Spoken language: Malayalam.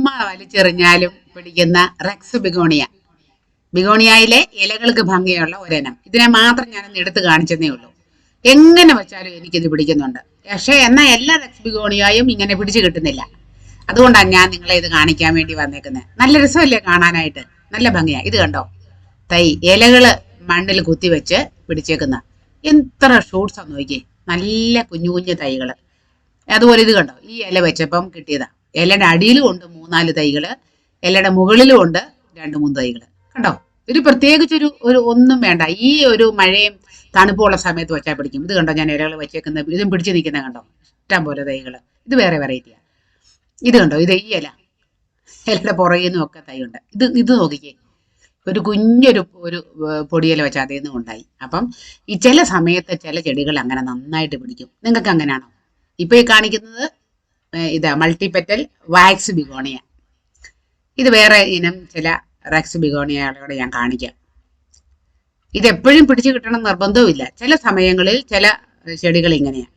ഉമ്മ വലിച്ചെറിഞ്ഞാലും പിടിക്കുന്ന റെക്സ് ബിഗോണിയ. ബിഗോണിയയിലെ ഇലകൾക്ക് ഭംഗിയുള്ള ഒരെണ്ണം. ഇതിനെ മാത്രം ഞാനൊന്ന് എടുത്ത് കാണിച്ചതേ ഉള്ളൂ. എങ്ങനെ വെച്ചാലും എനിക്കിത് പിടിക്കുന്നുണ്ട്. പക്ഷേ എന്നാൽ എല്ലാ റെക്സ് ബിഗോണിയായും ഇങ്ങനെ പിടിച്ചു കിട്ടുന്നില്ല. അതുകൊണ്ടാണ് ഞാൻ നിങ്ങളെ ഇത് കാണിക്കാൻ വേണ്ടി വന്നേക്കുന്നത്. നല്ല രസമല്ലേ കാണാനായിട്ട്? നല്ല ഭംഗിയാ. ഇത് കണ്ടോ? തൈ ഇലകൾ മണ്ണിൽ കുത്തിവെച്ച് പിടിച്ചേക്കുന്ന. എത്ര ഷൂട്ട്സ് നോക്കിയേ. നല്ല കുഞ്ഞു കുഞ്ഞു തൈകൾ. അതുപോലെ ഇത് കണ്ടോ? ഈ ഇല വെച്ചപ്പം കിട്ടിയതാ. ഇലയുടെ അടിയിലും ഉണ്ട് മൂന്നാൽ തൈകൾ ഇലയുടെ മുകളിലും ഉണ്ട് രണ്ട് മൂന്ന് തൈകൾ കണ്ടോ? ഒരു പ്രത്യേകിച്ചൊരു ഒരു ഒന്നും വേണ്ട. ഈ ഒരു മഴയും തണുപ്പുള്ള സമയത്ത് വെച്ചാൽ പിടിക്കും. ഇത് കണ്ടോ ഞാൻ ഇലകൾ വെച്ചേക്കുന്ന ഇതും പിടിച്ച് നിൽക്കുന്ന കണ്ടോ? ഇഷ്ടം പോലെ തൈകൾ ഇത് വേറെ വെറൈറ്റിയാണ് ഇത് കണ്ടോ? ഇത് ഈ ഇല. ഇലയുടെ പുറകിൽ നിന്നും ഒക്കെ തൈ ഉണ്ട്. ഇത് ഇത് നോക്കിക്കേ. ഒരു കുഞ്ഞൊരു ഒരു പൊടിയില വെച്ച് അതിൽ നിന്നും ഉണ്ടായി. അപ്പം ഈ ചില സമയത്ത് ചില ചെടികൾ അങ്ങനെ നന്നായിട്ട് പിടിക്കും. നിങ്ങൾക്ക് അങ്ങനെയാണോ ഇപ്പൊ ഈ കാണിക്കുന്നത് ഇതാ മൾട്ടിപെറ്റൽ വാക്സ് ബിഗോണിയ. ഇത് വേറെ ഇനം ചില റാക്സ് ബിഗോണിയകളോട് ഞാൻ കാണിക്കാം. ഇതെപ്പോഴും പിടിച്ചു കിട്ടണം നിർബന്ധവുമില്ല. ചില സമയങ്ങളിൽ ചില ചെടികൾ ഇങ്ങനെയാണ്